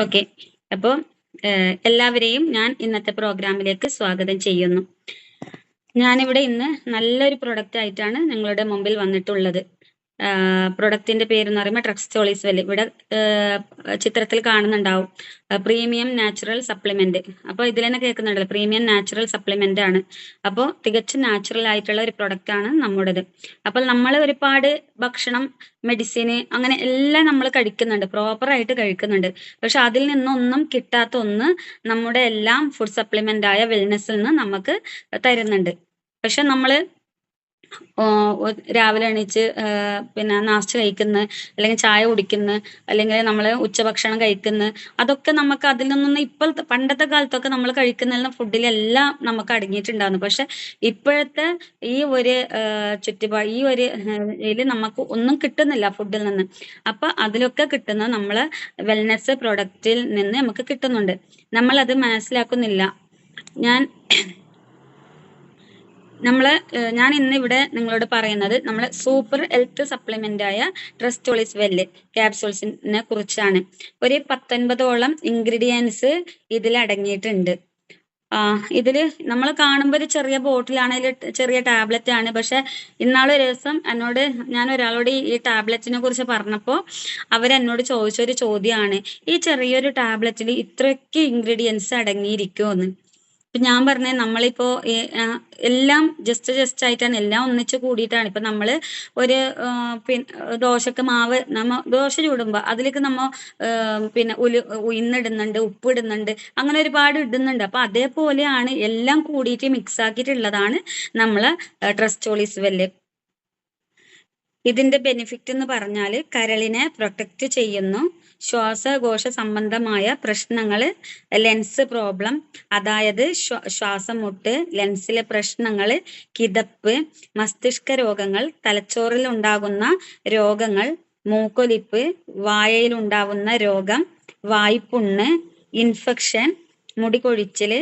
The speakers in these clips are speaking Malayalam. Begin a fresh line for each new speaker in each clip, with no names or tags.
ഓക്കെ അപ്പോൾ എല്ലാവരെയും ഞാൻ ഇന്നത്തെ പ്രോഗ്രാമിലേക്ക് സ്വാഗതം ചെയ്യുന്നു. ഞാനിവിടെ ഇന്ന് നല്ലൊരു പ്രൊഡക്റ്റ് ആയിട്ടാണ് നിങ്ങളുടെ മുമ്പിൽ വന്നിട്ടുള്ളത്. പ്രൊഡക്റ്റിന്റെ പേര് എന്ന് പറയുമ്പോൾ ട്രക്സ്റ്റോളിസ് വെൽ ഇവിടെ ചിത്രത്തിൽ കാണുന്നുണ്ടാവും. പ്രീമിയം നാച്ചുറൽ സപ്ലിമെന്റ് അപ്പോൾ ഇതിൽ തന്നെ കേൾക്കുന്നുണ്ടല്ലോ പ്രീമിയം നാച്ചുറൽ സപ്ലിമെന്റ് ആണ്. അപ്പോൾ തികച്ചും നാച്ചുറൽ ആയിട്ടുള്ള ഒരു പ്രൊഡക്റ്റ് ആണ് നമ്മുടേത്. അപ്പോൾ നമ്മൾ ഒരുപാട് ഭക്ഷണം മെഡിസിന് അങ്ങനെ എല്ലാം നമ്മൾ കഴിക്കുന്നുണ്ട് പ്രോപ്പർ ആയിട്ട് കഴിക്കുന്നുണ്ട്. പക്ഷെ അതിൽ നിന്നൊന്നും കിട്ടാത്ത ഒന്ന് നമ്മുടെ എല്ലാം ഫുഡ് സപ്ലിമെന്റ് ആയ വെൽനെസ്സിൽ നിന്ന് നമുക്ക് തരുന്നുണ്ട്. പക്ഷെ നമ്മൾ രാവിലെ എണീച്ച് പിന്നെ നാസ്റ്റ് കഴിക്കുന്നു അല്ലെങ്കിൽ ചായ കുടിക്കുന്നു അല്ലെങ്കിൽ നമ്മൾ ഉച്ചഭക്ഷണം കഴിക്കുന്നു അതൊക്കെ നമുക്ക് അതിൽ നിന്നൊന്നും ഇപ്പോഴത്തെ പണ്ടത്തെ കാലത്തൊക്കെ നമ്മൾ കഴിക്കുന്ന ഫുഡിലെല്ലാം നമുക്ക് അടങ്ങിയിട്ടുണ്ടായിരുന്നു. പക്ഷെ ഇപ്പോഴത്തെ ഈ ഒരു ചുറ്റുപാട് ഈ ഒരു ഇതിൽ നമുക്ക് ഒന്നും കിട്ടുന്നില്ല ഫുഡിൽ നിന്ന്. അപ്പൊ അതിലൊക്കെ കിട്ടുന്ന നമ്മൾ വെൽനെസ് പ്രൊഡക്റ്റിൽ നിന്ന് നമുക്ക് കിട്ടുന്നുണ്ട്. നമ്മൾ അത് മനസ്സിലാക്കുന്നില്ല. ഞാൻ നമ്മൾ ഞാൻ ഇന്ന് ഇവിടെ നിങ്ങളോട് പറയുന്നത് നമ്മൾ സൂപ്പർ ഹെൽത്ത് സപ്ലിമെന്റ് ആയ ട്രസ്റ്റോളിസ് വെല്ല് ക്യാപ്സൂൾസിനെ കുറിച്ചാണ്. ഒരു പത്തൊൻപതോളം ഇൻഗ്രീഡിയൻസ് ഇതിൽ അടങ്ങിയിട്ടുണ്ട്. ആ ഇതിൽ നമ്മൾ കാണുമ്പോൾ ഒരു ചെറിയ ബോട്ടിലാണ് ചെറിയ ടാബ്ലറ്റ് ആണ്. പക്ഷെ ഇന്നാളെ ഒരു ദിവസം എന്നോട് ഞാൻ ഒരാളോട് ഈ ടാബ്ലറ്റിനെ കുറിച്ച് പറഞ്ഞപ്പോൾ അവരെന്നോട് ചോദിച്ച ഒരു ചോദ്യമാണ് ഈ ചെറിയൊരു ടാബ്ലറ്റിൽ ഇത്രയൊക്കെ ഇൻഗ്രീഡിയൻസ് അടങ്ങിയിരിക്കുമെന്ന് ഇപ്പൊ ഞാൻ പറഞ്ഞ നമ്മളിപ്പോ എല്ലാം ജസ്റ്റ് ജസ്റ്റ് ആയിട്ടാണ് എല്ലാം ഒന്നിച്ച് കൂടിയിട്ടാണ്. ഇപ്പൊ നമ്മൾ ഒരു ദോശക്ക് മാവ് നമ്മ ദോശ ചൂടുമ്പോ അതിലേക്ക് നമ്മ പിന്നെ ഉലു ഉയർന്നിടുന്നുണ്ട് ഉപ്പ് ഇടുന്നുണ്ട് അങ്ങനെ ഒരുപാട് ഇടുന്നുണ്ട്. അപ്പൊ അതേപോലെയാണ് എല്ലാം കൂടിയിട്ട് മിക്സ് ആക്കിയിട്ടുള്ളതാണ് നമ്മളെ ട്രസ്റ്റോളിസ് വെല്ല് ഇതിന്റെ ബെനിഫിറ്റ് എന്ന് പറഞ്ഞാൽ കരളിനെ പ്രൊട്ടക്റ്റ് ചെയ്യുന്നു. ശ്വാസകോശ സംബന്ധമായ പ്രശ്നങ്ങൾ ലെൻസ് പ്രോബ്ലം അതായത് ശ്വാസം മുട്ട് ലെൻസിലെ പ്രശ്നങ്ങൾ കിതപ്പ് മസ്തിഷ്ക രോഗങ്ങൾ തലച്ചോറിൽ ഉണ്ടാകുന്ന രോഗങ്ങൾ മൂക്കൊലിപ്പ് വായയിൽ ഉണ്ടാവുന്ന രോഗം വായ്പുണ്ണ് ഇൻഫെക്ഷൻ മുടികൊഴിച്ചിൽ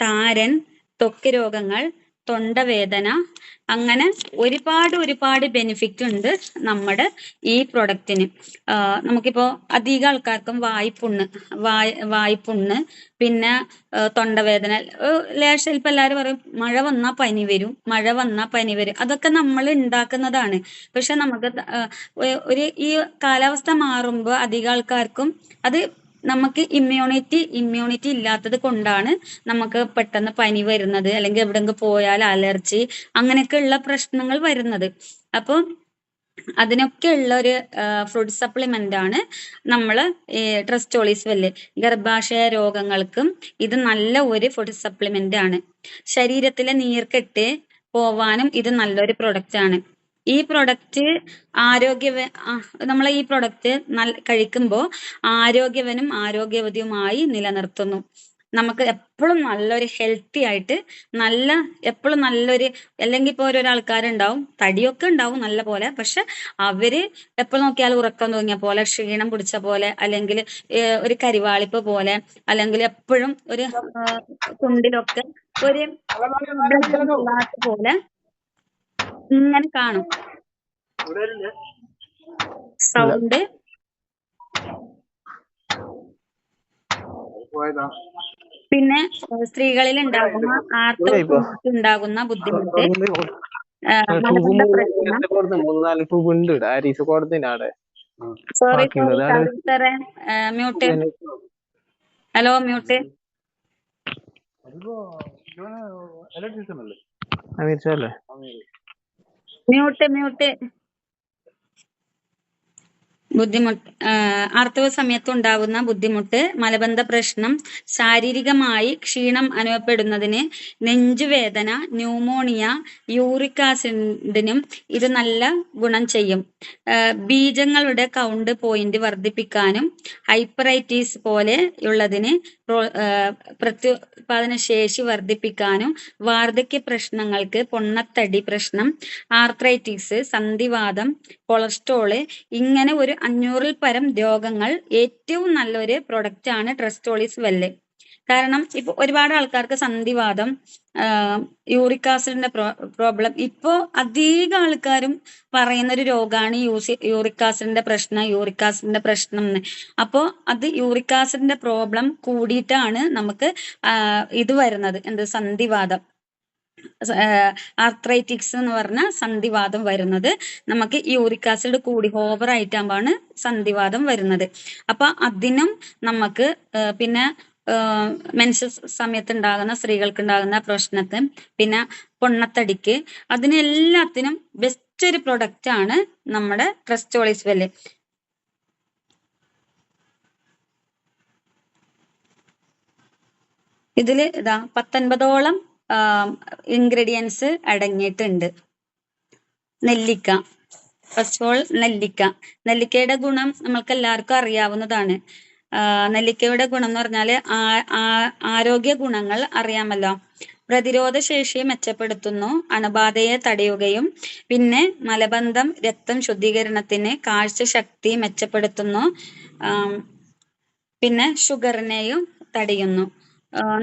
താരൻ ത്വക്ക് രോഗങ്ങൾ തൊണ്ടവേദന അങ്ങനെ ഒരുപാട് ഒരുപാട് ബെനിഫിറ്റ് ഉണ്ട് നമ്മുടെ ഈ പ്രൊഡക്റ്റിന് നമുക്കിപ്പോ അധിക ആൾക്കാർക്കും വായ്പുണ്ണ് വായ് വായ്പുണ്ണ് പിന്നെ തൊണ്ടവേദന ലേശം ഇപ്പൊ എല്ലാവരും പറയും മഴ വന്നാൽ പനി വരും മഴ വന്നാൽ പനി വരും അതൊക്കെ നമ്മൾ ഉണ്ടാക്കുന്നതാണ് പക്ഷെ നമുക്ക് ഒരു ഈ കാലാവസ്ഥ മാറുമ്പോൾ അധിക ആൾക്കാർക്കും അത് നമുക്ക് ഇമ്മ്യൂണിറ്റി ഇമ്മ്യൂണിറ്റി ഇല്ലാത്തത് കൊണ്ടാണ് നമുക്ക് പെട്ടെന്ന് പനി വരുന്നത് അല്ലെങ്കിൽ എവിടെങ്കിലും പോയാൽ അലർജി അങ്ങനെയൊക്കെ ഉള്ള പ്രശ്നങ്ങൾ വരുന്നത്. അപ്പോൾ അതിനൊക്കെ ഉള്ള ഒരു ഫ്രൂട്ട് സപ്ലിമെന്റ് ആണ് നമ്മൾ ട്രസ്റ്റോളിസ് വെല്ല് ഗർഭാശയ രോഗങ്ങൾക്കും ഇത് നല്ല ഒരു ഫുഡ് സപ്ലിമെന്റ് ആണ്. ശരീരത്തിലെ നീർക്കെട്ട് പോവാനും ഇത് നല്ലൊരു പ്രൊഡക്റ്റ് ആണ്. ഈ പ്രൊഡക്റ്റ് ആരോഗ്യ നമ്മൾ ഈ പ്രൊഡക്റ്റ് നല്ല കഴിക്കുമ്പോൾ ആരോഗ്യവനും ആരോഗ്യവതിയുമായി നിലനിർത്തുന്നു. നമുക്ക് എപ്പോഴും നല്ലൊരു ഹെൽത്തി ആയിട്ട് നല്ല എപ്പോഴും നല്ലൊരു അല്ലെങ്കിൽ ഇപ്പോൾ ഓരോരോ ആൾക്കാരുണ്ടാവും തടിയൊക്കെ ഉണ്ടാവും നല്ല പോലെ പക്ഷെ അവർ എപ്പോൾ നോക്കിയാലും ഉറക്കം തോന്നിയ പോലെ ക്ഷീണം പിടിച്ച പോലെ അല്ലെങ്കിൽ ഒരു കരിവാളിപ്പ് പോലെ അല്ലെങ്കിൽ എപ്പോഴും ഒരു കുണ്ടിലൊക്കെ ഒരു പോലെ ഇങ്ങനെ കാണും. സൗണ്ട് പിന്നെ സ്ത്രീകളിൽ ഉണ്ടാകുന്ന ആർത്തവ ഉണ്ടാകുന്ന ബുദ്ധിമുട്ട്. സോറി സാറേ mute hello mute mute mute ബുദ്ധിമുട്ട് ആർത്തവ സമയത്ത് ഉണ്ടാകുന്ന ബുദ്ധിമുട്ട് മലബന്ധ പ്രശ്നം ശാരീരികമായി ക്ഷീണം അനുഭവപ്പെടുന്നതിന് നെഞ്ചുവേദന ന്യൂമോണിയ യൂറിക് ആസിഡിനും ഇത് നല്ല ഗുണം ചെയ്യും. ബീജങ്ങളുടെ കൗണ്ട് പോയിന്റ് വർദ്ധിപ്പിക്കാനും ഹൈപ്പറൈറ്റീസ് പോലെ ഉള്ളതിന് പ്രത്യുത്പാദന ശേഷി വർദ്ധിപ്പിക്കാനും വാർദ്ധക്യ പ്രശ്നങ്ങൾക്ക് പൊണ്ണത്തടി പ്രശ്നം ആർത്രൈറ്റിസ് സന്ധിവാദം കൊളസ്ട്രോൾ ഇങ്ങനെ ഒരു അഞ്ഞൂറിൽ പരം രോഗങ്ങൾ ഏറ്റവും നല്ലൊരു പ്രൊഡക്റ്റ് ആണ് ട്രസ്റ്റോളിസ് വെല്ല് കാരണം ഇപ്പൊ ഒരുപാട് ആൾക്കാർക്ക് സന്ധിവാദം യൂറിക് ആസിഡിന്റെ പ്രോബ്ലം ഇപ്പോ അധികം ആൾക്കാരും പറയുന്ന ഒരു രോഗമാണ് യൂസി യൂറിക് ആസിഡിന്റെ പ്രശ്നം യൂറിക് ആസിഡിന്റെ പ്രശ്നം എന്ന് അപ്പോ അത് യൂറിക് ആസിഡിന്റെ പ്രോബ്ലം കൂടിയിട്ടാണ് നമുക്ക് ഇത് വരുന്നത് എന്ത് സന്ധിവാദം. ആർത്രൈറ്റിക്സ് എന്ന് പറഞ്ഞ സന്ധിവാദം വരുന്നത് നമുക്ക് യൂറിക് ആസിഡ് കൂടി ഓവർ ആയിട്ടാകുമ്പോഴാണ് സന്ധിവാദം വരുന്നത്. അപ്പൊ അതിനും നമുക്ക് പിന്നെ മെൻസസ് സമയത്ത് ഉണ്ടാകുന്ന സ്ത്രീകൾക്ക് ഉണ്ടാകുന്ന പ്രശ്നത്തിന് പിന്നെ പൊണ്ണത്തടിക്ക് അതിനെല്ലാത്തിനും ബെസ്റ്റ് ഒരു പ്രൊഡക്റ്റ് ആണ് നമ്മുടെ ട്രസ്റ്റോളിസ് വെൽ ഇതിൽ ഇതാ പത്തൊൻപതോളം ഇൻഗ്രീഡിയൻസ് അടങ്ങിയിട്ടുണ്ട്. നെല്ലിക്ക. ഫസ്റ്റ് ഓൾ നെല്ലിക്ക. നെല്ലിക്കയുടെ ഗുണം നമ്മൾക്ക് എല്ലാവർക്കും അറിയാവുന്നതാണ് നെല്ലിക്കയുടെ ഗുണം എന്ന് പറഞ്ഞാൽ ആരോഗ്യ ഗുണങ്ങൾ അറിയാമല്ലോ. പ്രതിരോധ ശേഷി മെച്ചപ്പെടുത്തുന്നു അണുബാധയെ തടയുകയും പിന്നെ മലബന്ധം രക്തം ശുദ്ധീകരണത്തിന് കാഴ്ച ശക്തി മെച്ചപ്പെടുത്തുന്നു പിന്നെ ഷുഗറിനെയും തടയുന്നു.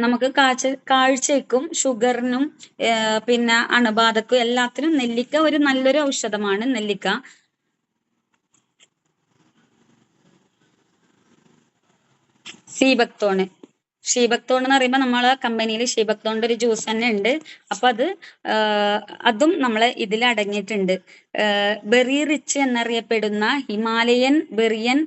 നമുക്ക് കാഴ്ച കാഴ്ചയ്ക്കും ഷുഗറിനും പിന്നെ അണുബാധക്കും എല്ലാത്തിനും നെല്ലിക്ക ഒരു നല്ലൊരു ഔഷധമാണ് നെല്ലിക്ക. സീബക്തോണ്. ഷീബക്തോൺ എന്ന് പറയുമ്പോൾ നമ്മളെ കമ്പനിയിൽ ഷീബക്തോണിന്റെ ഒരു ജ്യൂസ് തന്നെ ഉണ്ട്. അപ്പൊ അത് അതും നമ്മൾ ഇതിൽ അടങ്ങിയിട്ടുണ്ട്. ബെറി റിച്ച് എന്നറിയപ്പെടുന്ന ഹിമാലയൻ ബെറിയൻ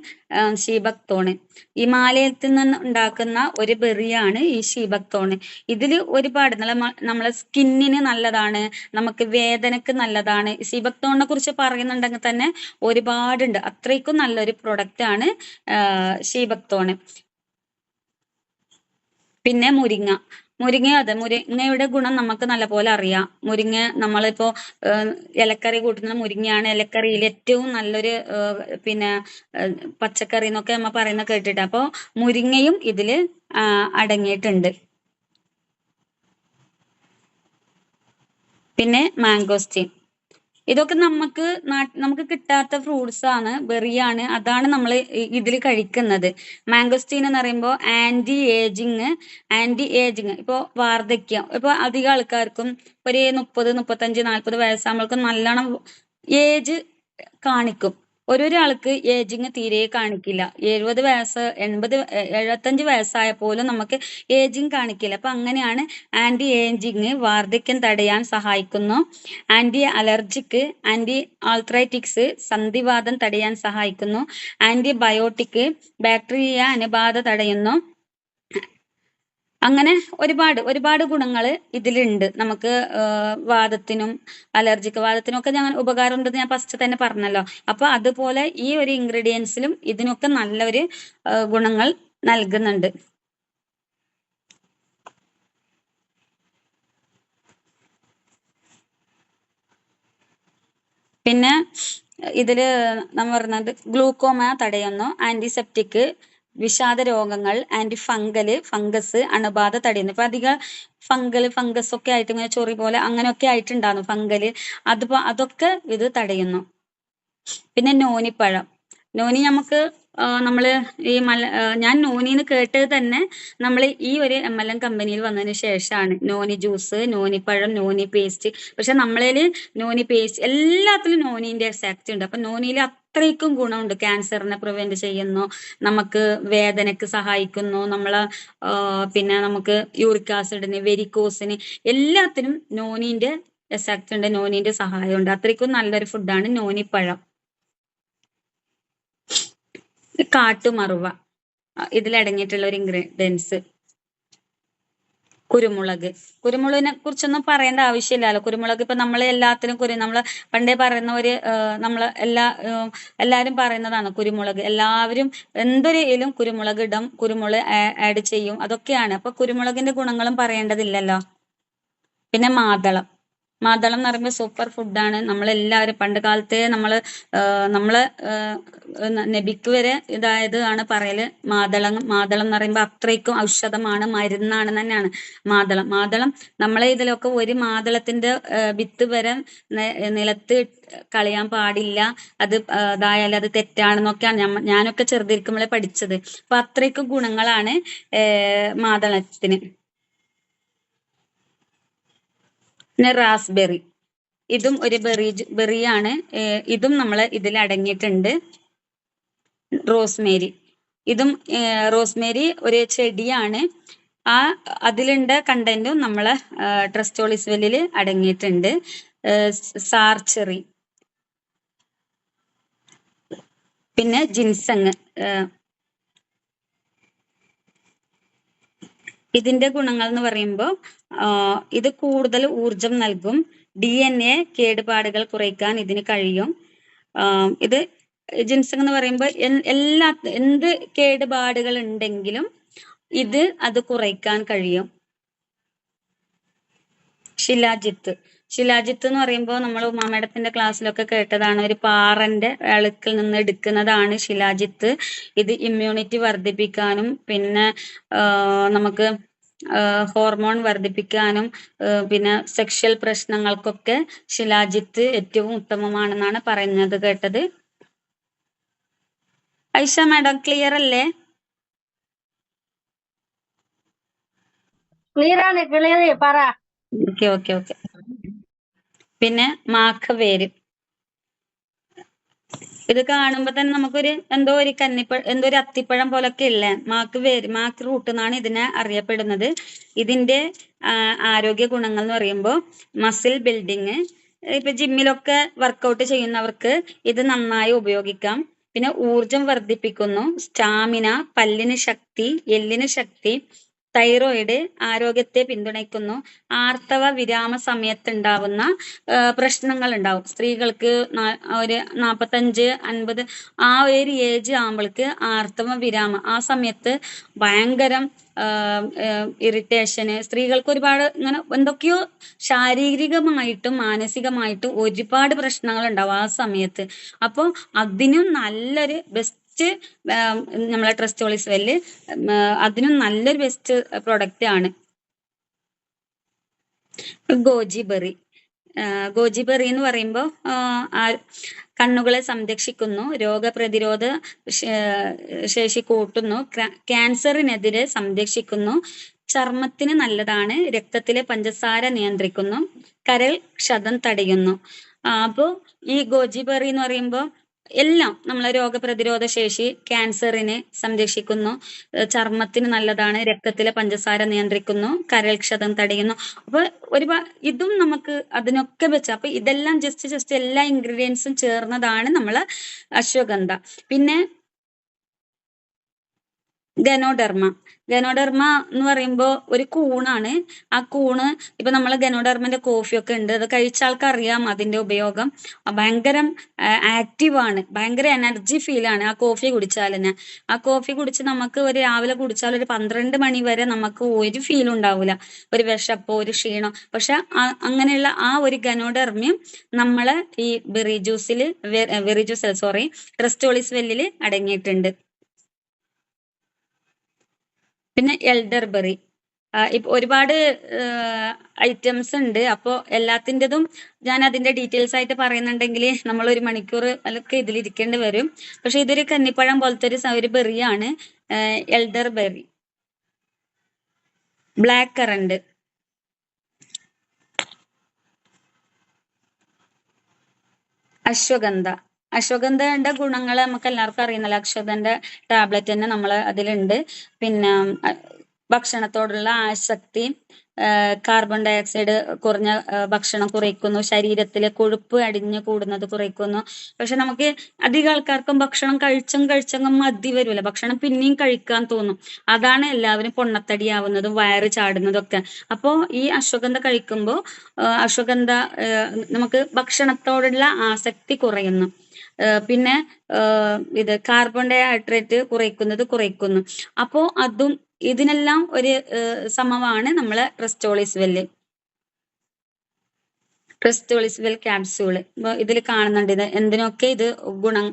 ഷീബക്തോണ് ഹിമാലയത്തിൽ നിന്ന് ഉണ്ടാക്കുന്ന ഒരു ബെറിയാണ് ഈ ഷീബക്തോണ് ഇതിൽ ഒരുപാട് നല്ല നമ്മളെ സ്കിന്നിന് നല്ലതാണ് നമുക്ക് വേദനക്ക് നല്ലതാണ്. ഷീബക്തോണിനെ കുറിച്ച് പറയുന്നുണ്ടെങ്കിൽ തന്നെ ഒരുപാടുണ്ട്. അത്രയ്ക്കും നല്ലൊരു പ്രൊഡക്റ്റ് ആണ് ഷീബക്തോണ് പിന്നെ മുരിങ്ങ. മുരിങ്ങ അതെ മുരിങ്ങയുടെ ഗുണം നമുക്ക് നല്ലപോലെ അറിയാം. മുരിങ്ങ നമ്മളിപ്പോ ഇലക്കറി കൂട്ടുന്ന മുരിങ്ങയാണ് ഇലക്കറിയിൽ ഏറ്റവും നല്ലൊരു പിന്നെ പച്ചക്കറി എന്നൊക്കെ നമ്മ പറയുന്ന കേട്ടിട്ട്. അപ്പോൾ മുരിങ്ങയും ഇതിൽ അടങ്ങിയിട്ടുണ്ട്. പിന്നെ മാംഗോസ്റ്റീൻ ഇതൊക്കെ നമുക്ക് നമുക്ക് കിട്ടാത്ത ഫ്രൂട്ട്സ് ആണ് ബെറിയാണ് അതാണ് നമ്മൾ ഇതിൽ കഴിക്കുന്നത്. മാംഗോസ്റ്റീൻ എന്ന് പറയുമ്പോൾ ആന്റി ഏജിങ് ആന്റി ഏജിങ് ഇപ്പോൾ വാർദ്ധക്യം. ഇപ്പോൾ അധികം ആൾക്കാർക്കും ഒരു മുപ്പത് മുപ്പത്തഞ്ച് നാൽപ്പത് വയസ്സാകുമ്പോഴേക്കും നല്ലോണം ഏജ് കാണിക്കും. ഓരോരാൾക്ക് ഏജിങ് തീരെ കാണിക്കില്ല. എഴുപത് വയസ്സ് എൺപത് എഴുപത്തഞ്ച് വയസ്സായ പോലും നമുക്ക് ഏജിങ് കാണിക്കില്ല. അപ്പൊ അങ്ങനെയാണ് ആന്റി ഏജിങ് വാർദ്ധക്യം തടയാൻ സഹായിക്കുന്നു. ആന്റി അലർജിക്ക് ആന്റി ആൾത്രൈറ്റിക്സ് സന്ധിവാദം തടയാൻ സഹായിക്കുന്നു. ആന്റി ബയോട്ടിക് ബാക്ടീരിയ അണുബാധ തടയുന്നു. അങ്ങനെ ഒരുപാട് ഒരുപാട് ഗുണങ്ങൾ ഇതിലുണ്ട്. നമുക്ക് വാദത്തിനും അലർജിക്ക് വാദത്തിനും ഒക്കെ ഞാൻ ഉപകാരം ഉണ്ടെന്ന് ഞാൻ ഫസ്റ്റ് തന്നെ പറഞ്ഞല്ലോ. അപ്പൊ അതുപോലെ ഈ ഒരു ഇൻഗ്രീഡിയൻസിലും ഇതിനൊക്കെ നല്ലൊരു ഗുണങ്ങൾ നൽകുന്നുണ്ട്. പിന്നെ ഇതിൽ നമ്മൾ പറഞ്ഞത് ഗ്ലൂക്കോമ തടയുന്നു ആന്റിസെപ്റ്റിക് വിഷാദ രോഗങ്ങൾ ആന്റി ഫംഗൽ ഫംഗസ് അണുബാധ തടയുന്നു. ഇപ്പൊ അധികം ഫംഗൽ ഫംഗസ് ഒക്കെ ആയിട്ട് ഇങ്ങനെ ചൊറി പോലെ അങ്ങനെയൊക്കെ ആയിട്ടുണ്ടാകുന്നു. ഫംഗൽ അത് അതൊക്കെ ഇത് തടയുന്നു. പിന്നെ നോനിപ്പഴം. നോനി നമുക്ക് നമ്മൾ ഈ മല ഞാൻ നോനിന്ന് കേട്ടത് തന്നെ നമ്മൾ ഈ ഒരു എം എൽ എം കമ്പനിയിൽ വന്നതിന് ശേഷമാണ് നോനി ജ്യൂസ് നോനി പഴം നോനി പേസ്റ്റ് പക്ഷെ നമ്മളതിൽ നോനി പേസ്റ്റ് എല്ലാത്തിലും നോനിന്റെ എക്സാക്റ്റ് ഉണ്ട്. അപ്പൊ നോനിയിൽ അത്രയ്ക്കും ഗുണമുണ്ട്. ക്യാൻസറിനെ പ്രിവെന്റ് ചെയ്യുന്നു നമുക്ക് വേദനക്ക് സഹായിക്കുന്നു നമ്മളെ പിന്നെ നമുക്ക് യൂറിക് ആസിഡിന് വെരിക്കോസിന് എല്ലാത്തിനും നോനിന്റെ എക്സാക്റ്റ് ഉണ്ട് നോനിന്റെ സഹായമുണ്ട്. അത്രയ്ക്കും നല്ലൊരു ഫുഡാണ് നോനിപ്പഴം കാട്ടുമറുവ. ഇതിലടങ്ങിയിട്ടുള്ള ഒരു ഇൻഗ്രീഡിയൻസ് കുരുമുളക്. കുരുമുളകിനെ കുറിച്ചൊന്നും പറയേണ്ട ആവശ്യമില്ലല്ലോ. കുരുമുളക് ഇപ്പൊ നമ്മൾ എല്ലാത്തിനും കുരു നമ്മൾ പണ്ടേ പറയുന്ന ഒരു നമ്മൾ എല്ലാ എല്ലാവരും പറയുന്നതാണ് കുരുമുളക്. എല്ലാവരും എന്തൊരിലും കുരുമുളക് ഇടും കുരുമുളക് ആഡ് ചെയ്യും. അതൊക്കെയാണ്. അപ്പൊ കുരുമുളകിന്റെ ഗുണങ്ങളും പറയേണ്ടതില്ലല്ലോ. പിന്നെ മാതളം. മാതളം എന്ന് പറയുമ്പോൾ സൂപ്പർ ഫുഡാണ് നമ്മളെല്ലാവരും പണ്ട് കാലത്തെ നമ്മൾ നമ്മളെ നബിക്ക് വരെ ഇതായത് ആണ് പറയൽ. മാതളം മാതളം എന്ന് പറയുമ്പോൾ അത്രയ്ക്കും ഔഷധമാണ് മരുന്നാണ് തന്നെയാണ് മാതളം. മാതളം നമ്മളെ ഇതിലൊക്കെ ഒരു മാതളത്തിന്റെ വിത്ത് വരെ നിലത്ത് കളയാൻ പാടില്ല. അത് അതായാലും അത് തെറ്റാണെന്നൊക്കെയാണ് ഞാനൊക്കെ ചെറുതിരിക്കുമ്പോഴേ പഠിച്ചത്. അപ്പൊ അത്രയ്ക്കും ഗുണങ്ങളാണ് മാതളത്തിന്. പിന്നെ റാസ്ബെറി ഇതും ഒരു ബെറി ബെറിയാണ് ഇതും നമ്മൾ ഇതിൽ അടങ്ങിയിട്ടുണ്ട്. റോസ്മേരി ഇതും റോസ്മേരി ഒരു ചെടിയാണ്. ആ അതിലുണ്ട കണ്ടന്റും നമ്മളെ ട്രസ്റ്റോളിസ്വെല്ലിൽ അടങ്ങിയിട്ടുണ്ട്. സാർച്ചെറി പിന്നെ ജിൻസങ് ഇതിന്റെ ഗുണങ്ങൾ എന്ന് പറയുമ്പോൾ ഇത് കൂടുതൽ ഊർജം നൽകും. ഡി എൻ എ കേടുപാടുകൾ കുറയ്ക്കാൻ ഇതിന് കഴിയും. ഇത് ജിൻസങ് എന്ന് പറയുമ്പോൾ എല്ലാ എന്ത് കേടുപാടുകൾ ഉണ്ടെങ്കിലും ഇത് അത് കുറയ്ക്കാൻ കഴിയും. ശിലാജിത്ത് ശിലാജിത്ത് എന്ന് പറയുമ്പോൾ നമ്മൾ ഉമാമേടത്തിന്റെ ക്ലാസ്സിലൊക്കെ കേട്ടതാണ്. ഒരു പാറന്റെ വെളുക്കിൽ നിന്ന് എടുക്കുന്നതാണ് ശിലാജിത്ത് ഇത് ഇമ്മ്യൂണിറ്റി വർദ്ധിപ്പിക്കാനും പിന്നെ നമുക്ക് ഹോർമോൺ വർദ്ധിപ്പിക്കാനും പിന്നെ സെക്ഷൽ പ്രശ്നങ്ങൾക്കൊക്കെ ശിലാജിത്ത് ഏറ്റവും ഉത്തമമാണെന്നാണ് പറയുന്നത് കേട്ടത്. ഐഷ മാഡം ക്ലിയർ അല്ലേ?
ക്ലിയർ ആണ് ക്ലിയർ പറ.
ഓക്കെ ഓക്കെ ഓക്കെ പിന്നെ മാഖവേര് ഇത് കാണുമ്പോ തന്നെ നമുക്കൊരു എന്തോ ഒരു കന്നിപ്പഴം എന്തോ ഒരു അത്തിപ്പഴം പോലൊക്കെ ഇല്ലേ? മാക്ക് വേര് മാക്ക് റൂട്ട് എന്നാണ് ഇതിനെ അറിയപ്പെടുന്നത്. ഇതിന്റെ ആരോഗ്യ ഗുണങ്ങൾ എന്ന് പറയുമ്പോൾ മസിൽ ബിൽഡിങ് ഇപ്പൊ ജിമ്മിലൊക്കെ വർക്കൗട്ട് ചെയ്യുന്നവർക്ക് ഇത് നന്നായി ഉപയോഗിക്കാം. പിന്നെ ഊർജം വർദ്ധിപ്പിക്കുന്നു. സ്റ്റാമിന പല്ലിന് ശക്തി എല്ലിന് ശക്തി തൈറോയിഡ് ആരോഗ്യത്തെ പിന്തുണയ്ക്കുന്നു. ആർത്തവ വിരാമ സമയത്ത് ഉണ്ടാവുന്ന പ്രശ്നങ്ങൾ ഉണ്ടാവും സ്ത്രീകൾക്ക് ഒരു നാൽപ്പത്തഞ്ച് അൻപത് ആ ഒരു ഏജ് ആകുമ്പോൾക്ക് ആർത്തവ വിരാമം. ആ സമയത്ത് ഭയങ്കരം ഇറിറ്റേഷന് സ്ത്രീകൾക്ക് ഒരുപാട് ഇങ്ങനെ എന്തൊക്കെയോ ശാരീരികമായിട്ടും മാനസികമായിട്ടും ഒരുപാട് പ്രശ്നങ്ങൾ ഉണ്ടാവും ആ സമയത്ത്. അപ്പോൾ അതിനും നല്ലൊരു ബെസ്റ്റ് ബെസ്റ്റ് നമ്മളെ ട്രസ്റ്റോളിസ് വെല്ല് അതിനും നല്ലൊരു ബെസ്റ്റ് പ്രൊഡക്റ്റ് ആണ്. ഗോജി ബെറി. ഗോജി ബെറി എന്ന് പറയുമ്പോൾ കണ്ണുകളെ സംരക്ഷിക്കുന്നു രോഗപ്രതിരോധ ശേഷി കൂട്ടുന്നു ക്യാൻസറിനെതിരെ സംരക്ഷിക്കുന്നു ചർമ്മത്തിന് നല്ലതാണ് രക്തത്തിലെ പഞ്ചസാര നിയന്ത്രിക്കുന്നു കരൾ ക്ഷതം തടയുന്നു. അപ്പോൾ ഈ ഗോജി ബെറി എന്ന് പറയുമ്പോൾ എല്ലാം നമ്മളെ രോഗപ്രതിരോധ ശേഷി ക്യാൻസറിനെ സംരക്ഷിക്കുന്നു. ചർമ്മത്തിന് നല്ലതാണ് രക്തത്തിലെ പഞ്ചസാര നിയന്ത്രിക്കുന്നു കരൾക്ഷതം തടയുന്നു. അപ്പൊ ഒരുപാട് ഇതും നമുക്ക് അതിനൊക്കെ വെച്ച് അപ്പൊ ഇതെല്ലാം ജസ്റ്റ് ജസ്റ്റ് എല്ലാ ഇൻഗ്രീഡിയൻസും ചേർന്നതാണ് നമ്മളെ അശ്വഗന്ധ. പിന്നെ ഗനോഡർമ ഗനോഡർമ എന്ന് പറയുമ്പോൾ ഒരു കൂണാണ്. ആ കൂണ് ഇപ്പൊ നമ്മൾ ഗനോഡർമന്റെ കോഫി ഒക്കെ ഉണ്ട്. അത് കഴിച്ച ആൾക്ക് അറിയാം അതിന്റെ ഉപയോഗം. ഭയങ്കരം ആണ്. ഭയങ്കര എനർജി ഫീൽ ആണ് ആ കോഫി കുടിച്ചാൽ തന്നെ ആ കോഫി കുടിച്ച് നമുക്ക് ഒരു രാവിലെ കുടിച്ചാൽ ഒരു പന്ത്രണ്ട് മണി വരെ നമുക്ക് ഒരു ഫീൽ ഉണ്ടാവില്ല ഒരു വിശപ്പോ ഒരു ക്ഷീണോ. പക്ഷെ അങ്ങനെയുള്ള ആ ഒരു ഗനോഡർമ്യം നമ്മളെ ഈ ബെറി ജ്യൂസിൽ ബെറി ജ്യൂസ് സോറി റെസ്റ്റോളിസ് വെല്ലിൽ അടങ്ങിയിട്ടുണ്ട്. പിന്നെ എൽഡർബെറി ഇപ്പൊ ഒരുപാട് ഐറ്റംസ് ഉണ്ട്. അപ്പോൾ എല്ലാത്തിന്റെതും ഞാൻ അതിന്റെ ഡീറ്റെയിൽസ് ആയിട്ട് പറയുന്നുണ്ടെങ്കിൽ നമ്മൾ ഒരു മണിക്കൂർ ഒക്കെ ഇതിലിരിക്കേണ്ടി വരും. പക്ഷെ ഇതൊരു കന്നിപ്പഴം പോലത്തെ ഒരു ഒരു ബെറിയാണ് elder berry black current ashwagandha. അശ്വഗന്ധയുടെ ഗുണങ്ങൾ നമുക്ക് എല്ലാവർക്കും അറിയുന്നല്ലോ? അശ്വഗന്ധ ടാബ്ലറ്റ് തന്നെ നമ്മൾ അതിലുണ്ട്. പിന്നെ ഭക്ഷണത്തോടുള്ള ആസക്തി കാർബൺ ഡയോക്സൈഡ് കുറഞ്ഞ ഭക്ഷണം കുറയ്ക്കുന്നു. ശരീരത്തിലെ കൊഴുപ്പ് അടിഞ്ഞു കൂടുന്നത് കുറയ്ക്കുന്നു. പക്ഷെ നമുക്ക് അധികം ആൾക്കാർക്കും ഭക്ഷണം കഴിച്ചും കഴിച്ചങ്ങ് മതി വരുമല്ലോ ഭക്ഷണം പിന്നെയും കഴിക്കാൻ തോന്നും. അതാണ് എല്ലാവരും പൊണ്ണത്തടിയാവുന്നതും വയറ് ചാടുന്നതും ഒക്കെ. അപ്പോൾ ഈ അശ്വഗന്ധ കഴിക്കുമ്പോൾ അശ്വഗന്ധ നമുക്ക് ഭക്ഷണത്തോടുള്ള ആസക്തി കുറയുന്നു. പിന്നെ ഇത് കാർബൺ ഡൈഹൈഡ്രേറ്റ് കുറയ്ക്കുന്നത് കുറയ്ക്കുന്നു. അപ്പോ അതും ഇതിനെല്ലാം ഒരു സമമാണ് നമ്മളെ റെസ്റ്റോളിസ് വെല്ല് ക്യാപ്സ്യൂൾ ഇതിൽ കാണുന്നുണ്ട് ഇത് എന്തിനൊക്കെ ഇത് ഗുണം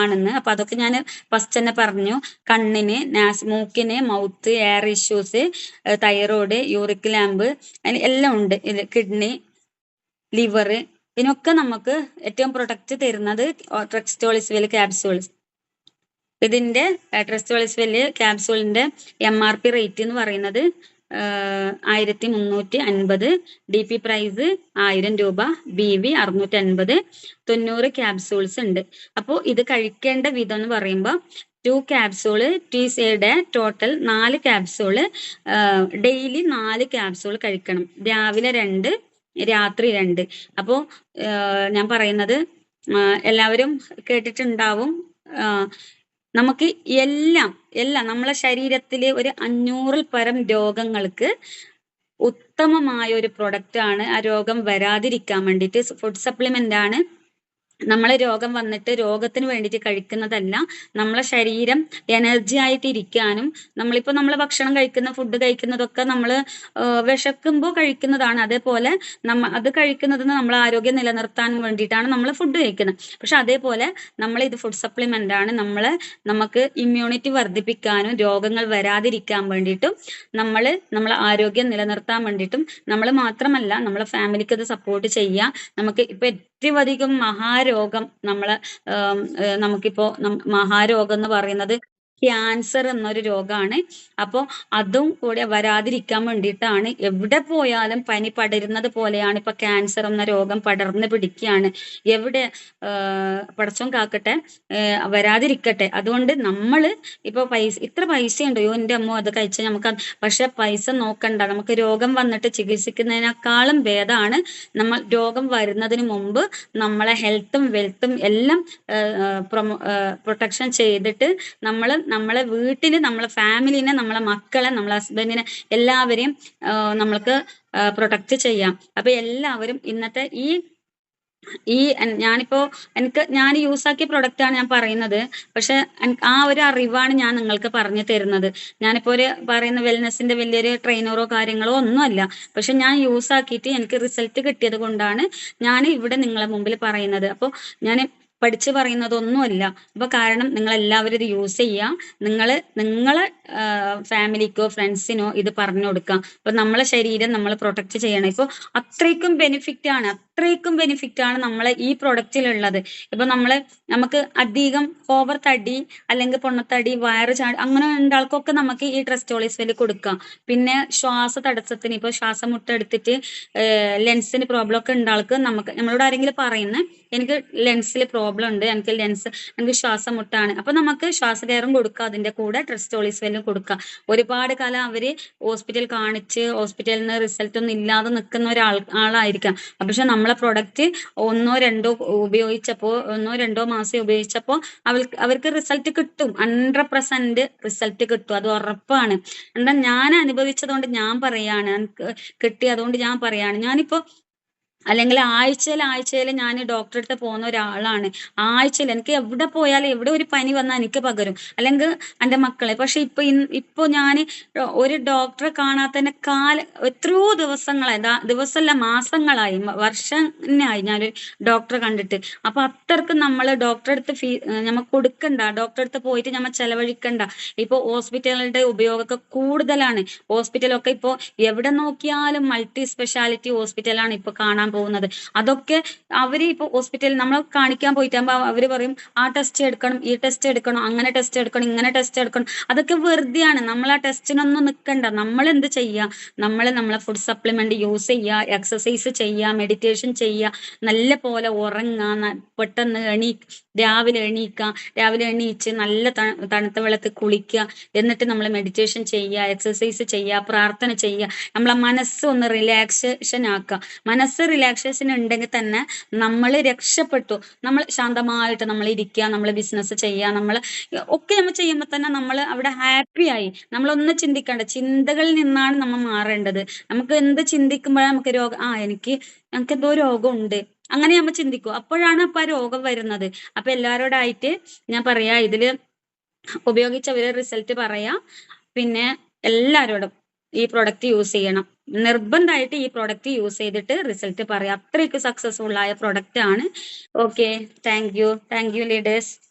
ആണെന്ന്. അപ്പൊ അതൊക്കെ ഞാൻ ഫസ്റ്റ് തന്നെ പറഞ്ഞു. കണ്ണിന് നാസ് മൂക്കിന് mouth air issues thyroid uric lamp എല്ലാം ഉണ്ട്. കിഡ്നി ലിവർ ഇതിനൊക്കെ നമുക്ക് ഏറ്റവും പ്രൊട്ടക്റ്റ് തരുന്നത് ട്രെക്സ്റ്റോളിസ്വെൽ ക്യാപ്സ്യൂൾസ് ഇതിന്റെ ട്രെസ്റ്റോളിസ്വെൽ ക്യാപ്സ്യൂളിന്റെ എം ആർ പി റേറ്റ് എന്ന് പറയുന്നത് ആയിരത്തി മുന്നൂറ്റി അൻപത് ഡി പി പ്രൈസ് ആയിരം രൂപ ബി വി അറുന്നൂറ്റി അൻപത് തൊണ്ണൂറ് ക്യാപ്സൂൾസ് ഉണ്ട്. അപ്പോൾ ഇത് കഴിക്കേണ്ട വിധം എന്ന് പറയുമ്പോൾ ടു ക്യാപ്സൂൾ സിയുടെ ടോട്ടൽ നാല് ക്യാപ്സൂൾ ഡെയിലി നാല് ക്യാപ്സൂൾ കഴിക്കണം. രാവിലെ രണ്ട് രാത്രി രണ്ട്. അപ്പോൾ ഞാൻ പറയുന്നത് എല്ലാവരും കേട്ടിട്ടുണ്ടാവും നമുക്ക് എല്ലാം എല്ലാം നമ്മളെ ശരീരത്തിലെ ഒരു അഞ്ഞൂറിൽ പരം രോഗങ്ങൾക്ക് ഉത്തമമായ ഒരു പ്രൊഡക്റ്റ് ആണ് ആ രോഗം വരാതിരിക്കാൻ വേണ്ടിയിട്ട് ഫുഡ് സപ്ലിമെന്റ് ആണ് നമ്മളെ രോഗം വന്നിട്ട് രോഗത്തിന് വേണ്ടിയിട്ട് കഴിക്കുന്നതല്ല. നമ്മളെ ശരീരം എനർജി ആയിട്ട് ഇരിക്കാനും നമ്മളിപ്പോ നമ്മൾ ഭക്ഷണം കഴിക്കുന്ന ഫുഡ് കഴിക്കുന്നതൊക്കെ നമ്മൾ വിശക്കുമ്പോൾ കഴിക്കുന്നതാണ്. അതേപോലെ നമ്മ അത് കഴിക്കുന്നത് നമ്മൾ ആരോഗ്യം നിലനിർത്താൻ വേണ്ടിയിട്ടാണ് നമ്മൾ ഫുഡ് കഴിക്കുന്നത്. പക്ഷെ അതേപോലെ നമ്മൾ ഇത് ഫുഡ് സപ്ലിമെന്റ് ആണ് നമ്മളെ നമുക്ക് ഇമ്മ്യൂണിറ്റി വർദ്ധിപ്പിക്കാനും രോഗങ്ങൾ വരാതിരിക്കാൻ വേണ്ടിയിട്ടും നമ്മൾ നമ്മളെ ആരോഗ്യം നിലനിർത്താൻ വേണ്ടിയിട്ടും നമ്മൾ മാത്രമല്ല നമ്മളെ ഫാമിലിക്ക് അത് സപ്പോർട്ട് ചെയ്യുക നമുക്ക് ഇപ്പൊ അധികം മഹാരോഗം നമ്മളെ നമുക്കിപ്പോ മഹാരോഗം എന്ന് പറയുന്നത് ക്യാൻസർ എന്നൊരു രോഗമാണ് അപ്പോൾ അതും കൂടെ വരാതിരിക്കാൻ വേണ്ടിയിട്ടാണ് എവിടെ പോയാലും പനി പടരുന്നത് പോലെയാണ് ഇപ്പൊ ക്യാൻസർ എന്ന രോഗം പടർന്ന് പിടിക്കുകയാണ്. എവിടെ പടച്ചോൻ കാക്കട്ടെ വരാതിരിക്കട്ടെ. അതുകൊണ്ട് നമ്മൾ ഇപ്പൊ പൈസ ഇത്ര പൈസ ഉണ്ടോ യോ എന്റെ അമ്മ അത് കഴിച്ചാൽ നമുക്ക് പക്ഷെ പൈസ നോക്കണ്ട. നമുക്ക് രോഗം വന്നിട്ട് ചികിത്സിക്കുന്നതിനേക്കാളും ഭേദമാണ് നമ്മൾ രോഗം വരുന്നതിന് മുമ്പ് നമ്മളെ ഹെൽത്തും വെൽത്തും എല്ലാം പ്രൊട്ടക്ഷൻ ചെയ്തിട്ട് നമ്മൾ നമ്മളെ വീട്ടിന് നമ്മളെ ഫാമിലിനെ നമ്മളെ മക്കളെ നമ്മളെ ഹസ്ബൻഡിനെ എല്ലാവരെയും നമ്മൾക്ക് പ്രൊട്ടക്ട് ചെയ്യാം. അപ്പൊ എല്ലാവരും ഇന്നത്തെ ഈ ഈ ഞാനിപ്പോ എനിക്ക് ഞാൻ യൂസ് ആക്കിയ പ്രൊഡക്റ്റ് ആണ് ഞാൻ പറയുന്നത്. പക്ഷെ ആ ഒരു അറിവാണ് ഞാൻ നിങ്ങൾക്ക് പറഞ്ഞു തരുന്നത്. ഞാനിപ്പോ ഒരു പറയുന്ന വെൽനെസിന്റെ വലിയൊരു ട്രെയിനറോ കാര്യങ്ങളോ ഒന്നുമല്ല. പക്ഷെ ഞാൻ യൂസ് ആക്കിയിട്ട് എനിക്ക് റിസൾട്ട് കിട്ടിയത് കൊണ്ടാണ് ഞാൻ ഇവിടെ നിങ്ങളെ മുമ്പിൽ പറയുന്നത്. അപ്പോൾ ഞാൻ പഠിച്ചു പറയുന്നതൊന്നുമല്ല. അപ്പൊ കാരണം നിങ്ങൾ എല്ലാവരും ഇത് യൂസ് ചെയ്യുക നിങ്ങൾ നിങ്ങളെ ഫാമിലിക്കോ ഫ്രണ്ട്സിനോ ഇത് പറഞ്ഞു കൊടുക്കുക അപ്പൊ നമ്മളെ ശരീരം നമ്മൾ പ്രൊട്ടക്ട് ചെയ്യണം. ഇപ്പൊ അത്രയ്ക്കും ബെനിഫിറ്റ് ആണ്. അത്രയ്ക്കും ബെനിഫിറ്റ് ആണ് നമ്മളെ ഈ പ്രൊഡക്റ്റിലുള്ളത് ഇപ്പൊ നമ്മൾ നമുക്ക് അധികം ഓവർ തടി അല്ലെങ്കിൽ പൊണ്ണത്തടി വയറ് ചാടി അങ്ങനെ ഉണ്ടാൾക്കൊക്കെ നമുക്ക് ഈ ട്രസ്റ്റോളിസ്വെൽ കൊടുക്കാം. പിന്നെ ശ്വാസ തടസ്സത്തിന് ഇപ്പൊ ശ്വാസം മുട്ടെടുത്തിട്ട് ലെൻസിന് പ്രോബ്ലം ഒക്കെ ഉണ്ടാൾക്ക് നമുക്ക് നമ്മളോട് ആരെങ്കിലും പറയുന്നത് എനിക്ക് ലെൻസിൽ പ്രോബ്ലം ഉണ്ട് എനിക്ക് ലെൻസ് എനിക്ക് ശ്വാസം മുട്ടാണ്. അപ്പൊ നമുക്ക് ശ്വാസകയറും കൊടുക്കുക അതിന്റെ കൂടെ ട്രസ്റ്റോളിസ്വെല്ലും കൊടുക്കുക ഒരുപാട് കാലം അവർ ഹോസ്പിറ്റൽ കാണിച്ച് ഹോസ്പിറ്റലിൽ നിന്ന് റിസൾട്ട് ഒന്നും ഇല്ലാതെ നിൽക്കുന്ന ഒരാൾ ആളായിരിക്കാം. പക്ഷെ നമ്മളെ പ്രൊഡക്റ്റ് ഒന്നോ രണ്ടോ ഉപയോഗിച്ചപ്പോ ഒന്നോ രണ്ടോ മാസം ഉപയോഗിച്ചപ്പോ അവർക്ക് അവർക്ക് റിസൾട്ട് കിട്ടും. ഹൺഡ്രഡ് പെർസെന്റ് റിസൾട്ട് കിട്ടും. അത് ഉറപ്പാണ്. എന്താ ഞാൻ അനുഭവിച്ചതുകൊണ്ട് ഞാൻ പറയാണ്. കിട്ടിയതുകൊണ്ട് ഞാൻ പറയാണ്. ഞാനിപ്പോ അല്ലെങ്കിൽ ആഴ്ചയിൽ ആഴ്ചയിൽ ഞാൻ ഡോക്ടറെ അടുത്ത് പോകുന്ന ഒരാളാണ്. ആഴ്ചയിൽ എനിക്ക് എവിടെ പോയാലും എവിടെ ഒരു പനി വന്നാൽ എനിക്ക് പകരും. അല്ലെങ്കിൽ എന്റെ മക്കളെ. പക്ഷെ ഇപ്പൊ ഇപ്പൊ ഞാൻ ഒരു ഡോക്ടറെ കാണാത്തതിന്റെ കാല എത്രയോ ദിവസങ്ങളായി ദിവസമല്ല മാസങ്ങളായി വർഷങ്ങളായി ഞാൻ ഡോക്ടറെ കണ്ടിട്ട്. അപ്പൊ അത്രയ്ക്ക് നമ്മൾ ഡോക്ടറെ അടുത്ത് ഫീ നമ്മൾ കൊടുക്കണ്ട. ഡോക്ടറെ അടുത്ത് പോയിട്ട് നമ്മൾ ചെലവഴിക്കണ്ട. ഇപ്പൊ ഹോസ്പിറ്റലുകളുടെ ഉപയോഗമൊക്കെ കൂടുതലാണ്. ഹോസ്പിറ്റലൊക്കെ ഇപ്പൊ എവിടെ നോക്കിയാലും മൾട്ടി സ്പെഷ്യാലിറ്റി ഹോസ്പിറ്റലാണ് ഇപ്പൊ കാണാൻ പോകുന്നത്. അതൊക്കെ അവർ ഇപ്പൊ ഹോസ്പിറ്റലിൽ നമ്മൾ കാണിക്കാൻ പോയിട്ടാകുമ്പോ അവർ പറയും ആ ടെസ്റ്റ് എടുക്കണം ഈ ടെസ്റ്റ് എടുക്കണം അങ്ങനെ ടെസ്റ്റ് എടുക്കണം ഇങ്ങനെ ടെസ്റ്റ് എടുക്കണം. അതൊക്കെ വെറുതെയാണ്. നമ്മൾ ആ ടെസ്റ്റിനൊന്നും നിൽക്കണ്ട നമ്മൾ എന്ത് ചെയ്യുക നമ്മൾ നമ്മളെ ഫുഡ് സപ്ലിമെന്റ് യൂസ് ചെയ്യുക എക്സസൈസ് ചെയ്യുക മെഡിറ്റേഷൻ ചെയ്യുക നല്ല പോലെ ഉറങ്ങുക പെട്ടെന്ന് എണീ രാവിലെ എണീക്കുക രാവിലെ എണീച്ച് നല്ല തണുത്ത വെള്ളത്തിൽ കുളിക്കുക എന്നിട്ട് നമ്മൾ മെഡിറ്റേഷൻ ചെയ്യുക എക്സസൈസ് ചെയ്യുക പ്രാർത്ഥന ചെയ്യുക നമ്മളെ മനസ്സ് ഒന്ന് റിലാക്സേഷൻ ആക്കുക മനസ്സ് റിലാക്സേഷൻ ഉണ്ടെങ്കിൽ തന്നെ നമ്മൾ രക്ഷപ്പെട്ടു. നമ്മൾ ശാന്തമായിട്ട് നമ്മൾ ഇരിക്കുക നമ്മൾ ബിസിനസ് ചെയ്യുക നമ്മൾ ഒക്കെ നമ്മൾ ചെയ്യുമ്പോൾ തന്നെ നമ്മൾ അവിടെ ഹാപ്പി ആയി. നമ്മളൊന്നും ചിന്തിക്കേണ്ട. ചിന്തകളിൽ നിന്നാണ് നമ്മൾ മാറേണ്ടത്. നമുക്ക് എന്ത് ചിന്തിക്കുമ്പോഴാണ് നമുക്ക് രോഗം ആ എനിക്ക് ഞങ്ങൾക്ക് എന്തോ രോഗമുണ്ട്. അങ്ങനെ നമ്മൾ ചിന്തിക്കും. അപ്പോഴാണ് അപ്പൊ ആ രോഗം വരുന്നത്. അപ്പൊ എല്ലാവരോടായിട്ട് ഞാൻ പറയാ ഇതിൽ ഉപയോഗിച്ചവരെ റിസൾട്ട് പറയാ. പിന്നെ എല്ലാരോടും. ഈ പ്രൊഡക്റ്റ് യൂസ് ചെയ്യണം. നിർബന്ധമായിട്ട് ഈ പ്രൊഡക്റ്റ് യൂസ് ചെയ്തിട്ട് റിസൾട്ട് പറയാം. അത്രയ്ക്ക് സക്സസ്ഫുൾ ആയ പ്രൊഡക്റ്റ് ആണ്. Okay thank you thank you leaders